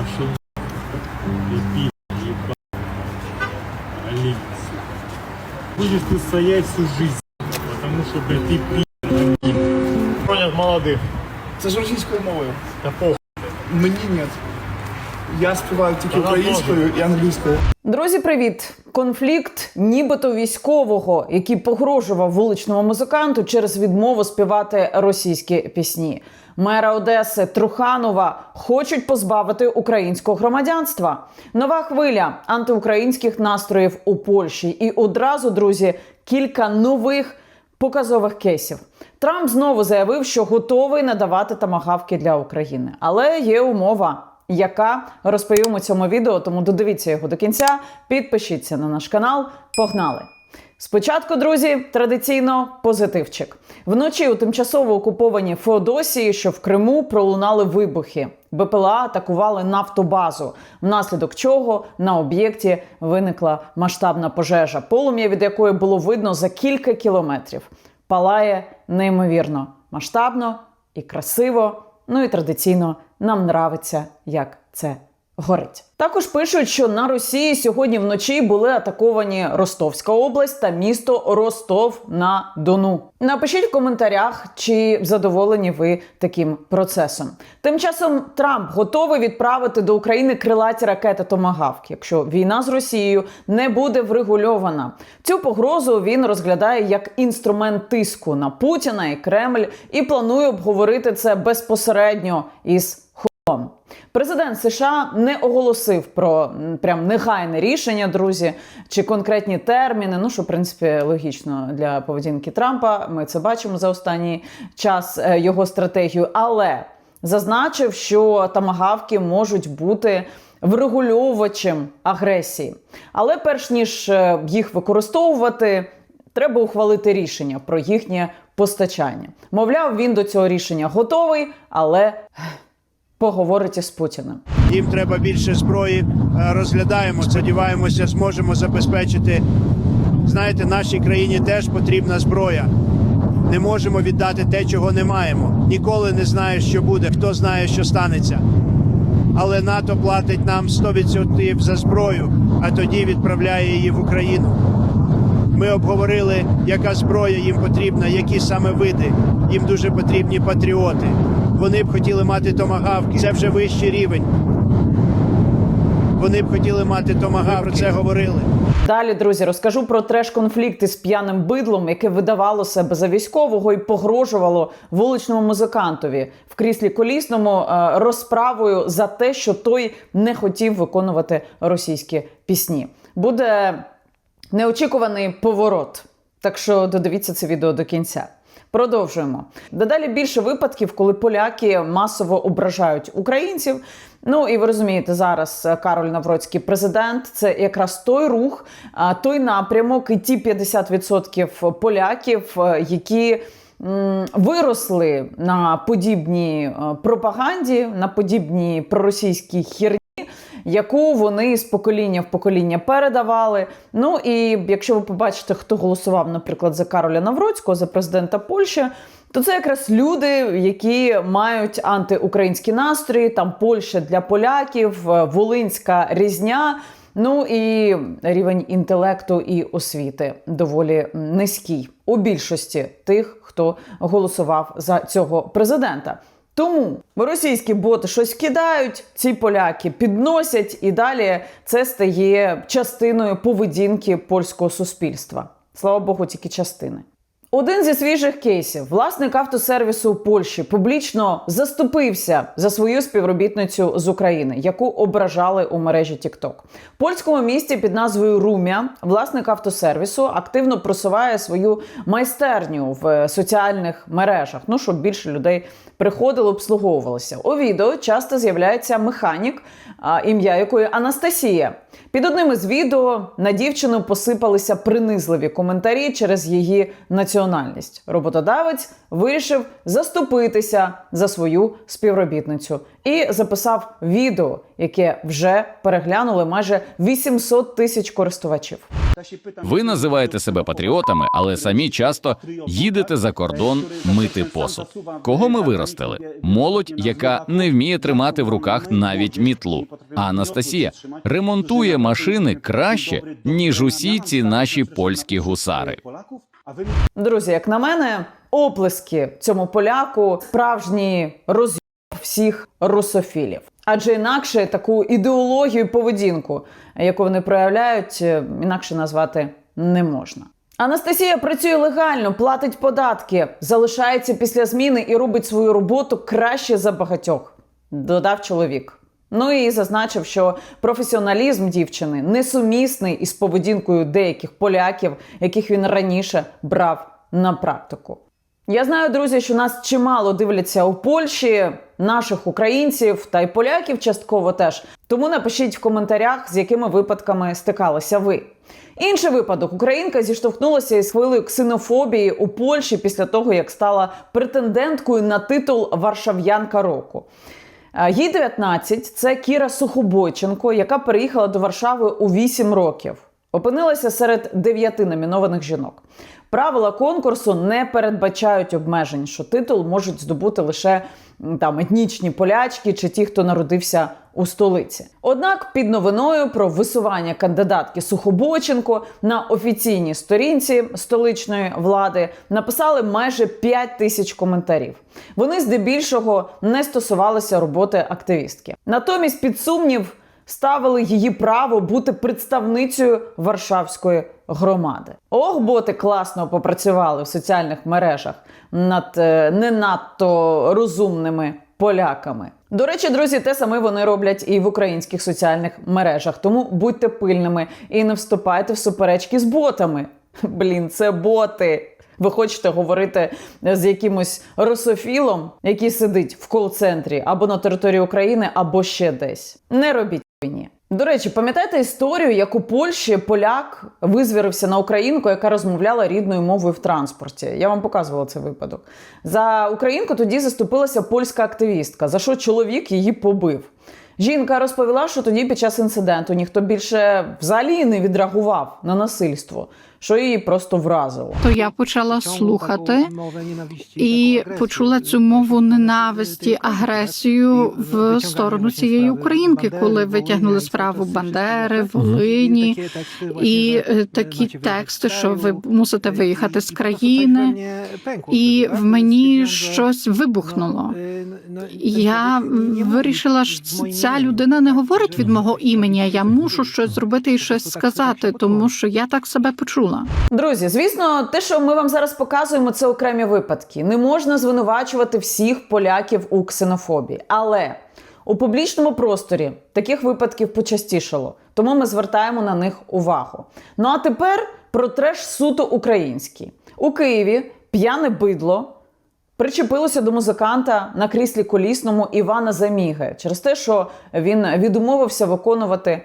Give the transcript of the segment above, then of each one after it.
Пошел ты пи***, ебать. Олень, сука. Будешь ты стоять всю жизнь, потому что, блядь, ты пи***. Понял, молодых. Це ж російською мовою. Да похуй. Мені ні. Я співаю тільки Вона українською і англійською. Друзі, привіт! Конфлікт, нібито військового, який погрожував вуличному музиканту через відмову співати російські пісні. Мера Одеси Труханова хочуть позбавити українського громадянства. Нова хвиля антиукраїнських настроїв у Польщі. І одразу, друзі, кілька нових показових кейсів. Трамп знову заявив, що готовий надавати тамагавки для України, але є умова. Яка розповім у цьому відео, тому додивіться його до кінця. Підпишіться на наш канал. Погнали! Спочатку, друзі, традиційно позитивчик. Вночі у тимчасово окупованій Феодосії, що в Криму, пролунали вибухи. БПЛА атакували нафтобазу, внаслідок чого на об'єкті виникла масштабна пожежа, полум'я від якої було видно за кілька кілометрів. Палає неймовірно масштабно і красиво. Ну і традиційно нам нравиться, як це горить. Також пишуть, що на Росії сьогодні вночі були атаковані Ростовська область та місто Ростов на Дону. Напишіть в коментарях, чи задоволені ви таким процесом. Тим часом Трамп готовий відправити до України крилаті ракети Томагавк, якщо війна з Росією не буде врегульована. Цю погрозу він розглядає як інструмент тиску на Путіна і Кремль і планує обговорити це безпосередньо із хуйлом. Президент США не оголосив про прям негайне рішення, друзі, чи конкретні терміни. Ну що в принципі логічно для поведінки Трампа. Ми це бачимо за останній час е, його стратегію, але зазначив, що тамагавки можуть бути врегульовувачем агресії. Але перш ніж е, їх використовувати, треба ухвалити рішення про їхнє постачання. Мовляв, він до цього рішення готовий, але поговорить із Путіним. Їм треба більше зброї. Е, Розглядаємо, сподіваємося, зможемо забезпечити. Знаєте, нашій країні теж потрібна зброя. Не можемо віддати те, чого не маємо. Ніколи не знаєш, що буде, хто знає, що станеться. Але НАТО платить нам 100% за зброю, а тоді відправляє її в Україну. Ми обговорили, яка зброя їм потрібна, які саме види. Їм дуже потрібні патріоти. Вони б хотіли мати томагавки. Це вже вищий рівень. Вони б хотіли мати томагавки. Про це говорили. Далі, друзі, розкажу про треш-конфлікт із п'яним бидлом, яке видавало себе за військового і погрожувало вуличному музикантові в кріслі колісному е, розправою за те, що той не хотів виконувати російські пісні. Буде неочікуваний поворот. Так що додивіться це відео до кінця. Продовжуємо. Дедалі більше випадків, коли поляки масово ображають українців. Ну і ви розумієте, зараз е, Кароль Навроцький президент це якраз той рух, той напрямок, і ті 50% поляків, е, які виросли на подібній е, пропаганді, на подібній проросійській хірні яку вони з покоління в покоління передавали. Ну і якщо ви побачите, хто голосував, наприклад, за Кароля Навроцького, за президента Польщі, то це якраз люди, які мають антиукраїнські настрої, там Польща для поляків, е, Волинська різня. Ну і рівень інтелекту і освіти доволі низький у більшості тих, хто голосував за цього президента. Тому російські боти щось кидають, ці поляки підносять, і далі це стає частиною поведінки польського суспільства. Слава Богу, тільки частини. Один зі свіжих кейсів власник автосервісу у Польщі публічно заступився за свою співробітницю з України, яку ображали у мережі TikTok. В польському місті під назвою Румя власник автосервісу активно просуває свою майстерню в соціальних мережах. Ну щоб більше людей приходило, обслуговувалося. У відео часто з'являється механік, ім'я якої Анастасія. Під одним із відео на дівчину посипалися принизливі коментарі через її національність. Роботодавець вирішив заступитися за свою співробітницю і записав відео, яке вже переглянули майже 800 тисяч користувачів. Ви називаєте себе патріотами, але самі часто їдете за кордон мити посуд. Кого ми виростили? Молодь, яка не вміє тримати в руках навіть мітлу. А Анастасія ремонтує машини краще ніж усі ці наші польські гусари. Друзі, як на мене, оплески цьому поляку справжній роз'єб всіх русофілів. Адже інакше таку ідеологію поведінку, яку вони проявляють, е, інакше назвати не можна. Анастасія працює легально, платить податки, залишається після зміни і робить свою роботу краще за багатьох. Додав чоловік. Ну і зазначив, що професіоналізм дівчини несумісний із поведінкою деяких поляків, яких він раніше брав на практику. Я знаю, друзі, що нас чимало дивляться у Польщі, наших українців та й поляків частково теж. Тому напишіть в коментарях, з якими випадками стикалися ви. Інший випадок: Українка зіштовхнулася із хвилею ксенофобії у Польщі після того, як стала претенденткою на титул Варшав'янка року. Е, Їй 19, це Кіра Сухобойченко, яка переїхала до Варшави у 8 років. Опинилася серед дев'яти номінованих жінок. Правила конкурсу не передбачають обмежень, що титул можуть здобути лише там етнічні полячки чи ті, хто народився у столиці. Однак під новиною про висування кандидатки Сухобойченко на офіційній сторінці столичної влади написали майже 5 тисяч коментарів. Вони здебільшого не стосувалися роботи активістки. Натомість під сумнів ставили її право бути представницею Варшавської громади. Ох, боти класно попрацювали в соціальних мережах над е, не надто розумними поляками. До речі, друзі, те саме вони роблять і в українських соціальних мережах. Тому будьте пильними і не вступайте в суперечки з ботами. Блін, це боти. Ви хочете говорити з якимось русофілом, який сидить в кол-центрі або на території України, або ще десь. Не робіть хуйні. До речі, пам'ятаєте історію, як у Польщі поляк визвірився на українку, яка розмовляла рідною мовою в транспорті. Я вам показувала цей випадок. За українку тоді заступилася польська активістка, за що чоловік її побив. Жінка розповіла, що тоді під час інциденту ніхто більше взагалі не відреагував на насильство, що її просто вразило. То я почала слухати і почула цю мову ненависті, агресію в сторону цієї українки, коли витягнули справу Бандери, Волині і е, такі тексти, що ви мусите виїхати з країни. І в мені щось вибухнуло. Я вирішила, що ця людина не говорить від мого імені. Я мушу щось зробити і щось сказати, тому що я так себе почула. Друзі, звісно, те, що ми вам зараз показуємо, це окремі випадки. Не можна звинувачувати всіх поляків у ксенофобії. Але у публічному просторі таких випадків почастішало, тому ми звертаємо на них увагу. Ну а тепер про треш суто український. У Києві п'яне бидло причепилося до музиканта на кріслі колісному Івана Заміги через те, що він відмовився виконувати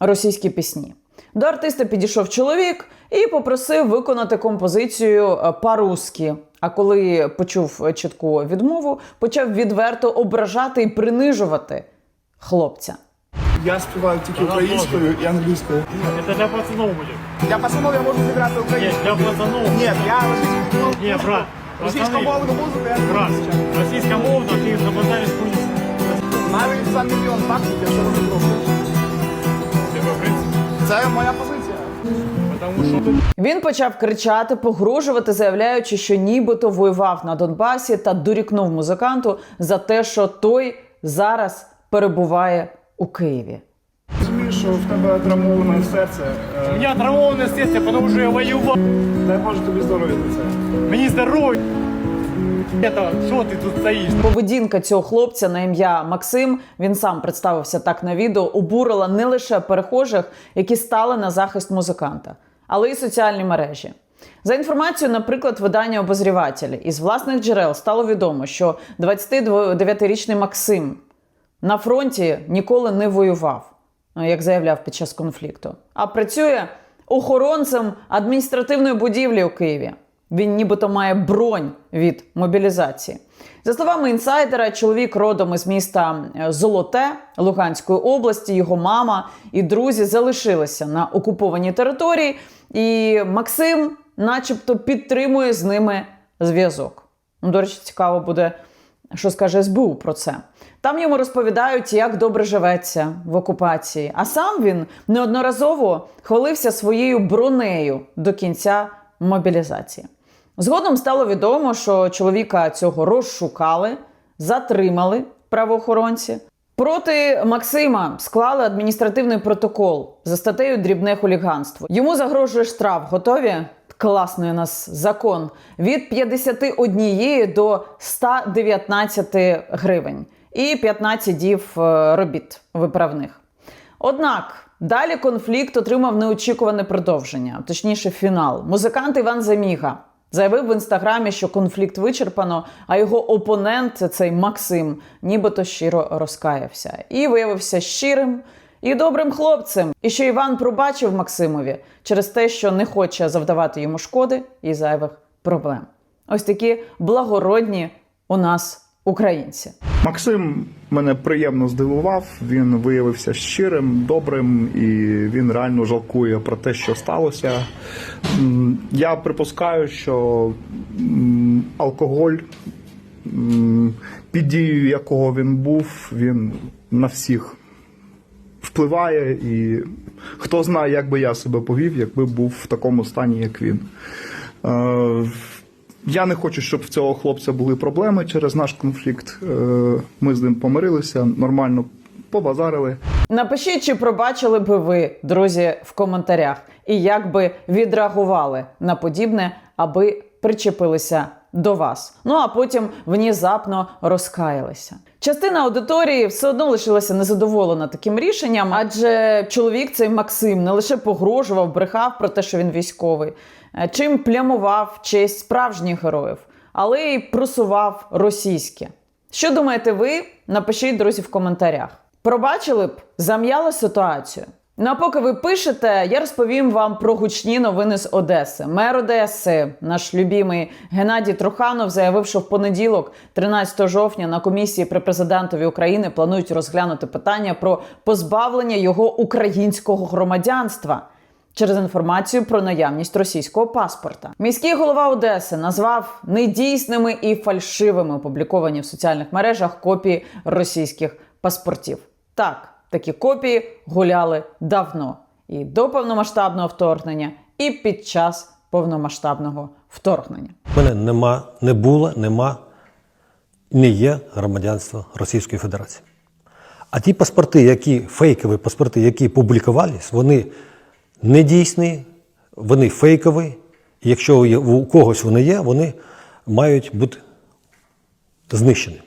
російські пісні. До артиста підійшов чоловік і попросив виконати композицію е, по-русски. А коли почув чітку відмову, почав відверто ображати і принижувати хлопця. Я співаю тільки українською і англійською. Это для пацанов будет. Для пацанов я можу зіграти українською. для пацанов. Ні, я російською Не, брат. Російськомовну музику я не Брат, вивчаю. российская мовна, ты забазаришь. Навіть за мільйон баксів, якщо ви спробуєте. Тебе. Це моя позиція. Він почав кричати, погрожувати, заявляючи, що нібито воював на Донбасі та дорікнув музиканту за те, що той зараз перебуває у Києві. Що в тебе травмоване серце. у Е, меня травмованное сердце, потому что я воевал. Дай Боже тобі здоров'я за це. Здоровье. Это, что ты тут стоишь? Поведінка цього хлопця на ім'я Максим, він сам представився так на відео, обурила не лише перехожих, які стали на захист музиканта, але й соціальні мережі. За інформацією, наприклад, видання обозріватель із власних джерел стало відомо, що 29-річний Максим на фронті ніколи не воював, як заявляв під час конфлікту, а працює охоронцем адміністративної будівлі у Києві. Він нібито має бронь від мобілізації. За словами інсайдера, чоловік родом із міста е, Золоте Луганської області, його мама і друзі залишилися на окупованій території, і Максим, начебто, підтримує з ними зв'язок. Ну, До речі, цікаво буде, що скаже СБУ про це. Там йому розповідають, як добре живеться в окупації. А сам він неодноразово хвалився своєю бронею до кінця мобілізації. Згодом стало відомо, що чоловіка цього розшукали, затримали правоохоронці. Проти Максима склали адміністративний протокол за статтею дрібне хуліганство. Йому загрожує штраф. Готові? Класний у нас закон від 51 до 119 гривень і 15 дів е, робіт виправних. Однак далі конфлікт отримав неочікуване продовження, точніше, фінал. Музикант Іван Заміга заявив в інстаграмі, що конфлікт вичерпано, а його опонент, цей Максим, нібито щиро розкаявся і виявився щирим і добрим хлопцем. І що Іван пробачив Максимові через те, що не хоче завдавати йому шкоди і зайвих проблем. Ось такі благородні у нас українці. Максим мене приємно здивував. Він виявився щирим, добрим і він реально жалкує про те, що сталося. Я припускаю, що алкоголь, під дією якого він був, він на всіх впливає, і хто знає, як би я себе повів, якби був в такому стані, як він. Я не хочу, щоб в цього хлопця були проблеми через наш конфлікт. Е, Ми з ним помирилися, нормально побазарили. Напишіть, чи пробачили би ви, друзі, в коментарях, і як би відреагували на подібне, аби причепилися до вас. Ну а потім внезапно розкаялися. Частина аудиторії все одно лишилася незадоволена таким рішенням, адже чоловік цей Максим не лише погрожував, брехав про те, що він військовий, чим плямував честь справжніх героїв, але й просував російське. Що думаєте ви? Напишіть, друзі, в коментарях. Пробачили б зам'яли ситуацію. Ну а поки ви пишете, я розповім вам про гучні новини з Одеси. Мер Одеси, наш любимий Геннадій Труханов, заявив, що в понеділок, 13 жовтня, на комісії при президентові України планують розглянути питання про позбавлення його українського громадянства через інформацію про наявність російського паспорта. Міський голова Одеси назвав недійсними і фальшивими опубліковані в соціальних мережах копії російських паспортів. Так, такі копії гуляли давно і до повномасштабного вторгнення, і під час повномасштабного вторгнення. У мене нема, не було, нема, не є громадянства Російської Федерації. А ті паспорти, які фейкові паспорти, які публікувались, вони недійсні, вони фейкові. Якщо у когось вони є, вони мають бути знищені.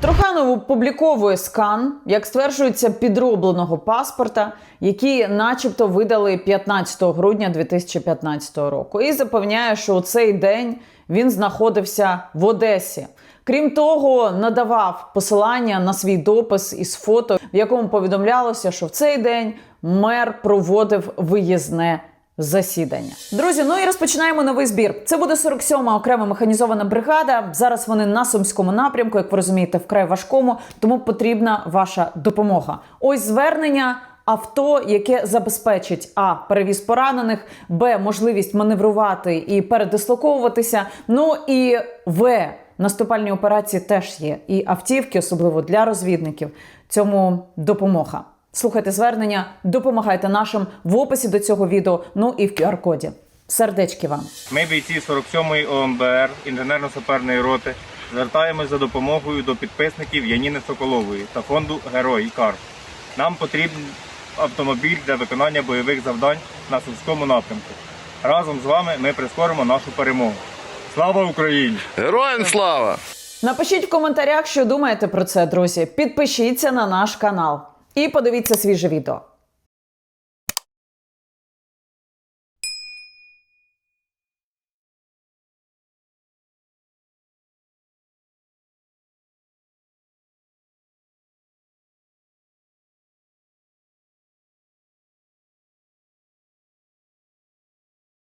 Труханов опубліковує скан, як стверджується, підробленого паспорта, який, начебто, видали 15 грудня 2015 року, і запевняє, що у цей день він знаходився в Одесі. Крім того, надавав посилання на свій допис із фото, в якому повідомлялося, що в цей день мер проводив виїзне засідання. Друзі, ну і розпочинаємо новий збір. Це буде 47-ма окрема механізована бригада. Зараз вони на сумському напрямку, як ви розумієте, вкрай важкому, тому потрібна ваша допомога. Ось звернення. Авто, яке забезпечить а перевіз поранених, б можливість маневрувати і передислоковуватися. Ну і в наступальні операції теж є. І автівки, особливо для розвідників, цьому допомога. Слухайте звернення, допомагайте нашим в описі до цього відео, ну і в QR-коді. Сердечки вам. Ми, бійці 47-ї ОМБР інженерно-саперної роти, звертаємось за допомогою до підписників Яніни Соколової та фонду Герой Кар. Нам потрібен автомобіль для виконання бойових завдань на Сумському напрямку. Разом з вами ми прискоримо нашу перемогу. Слава Україні! Героям слава! Напишіть в коментарях, що думаєте про це, друзі. Підпишіться на наш канал і подивіться свіже відео.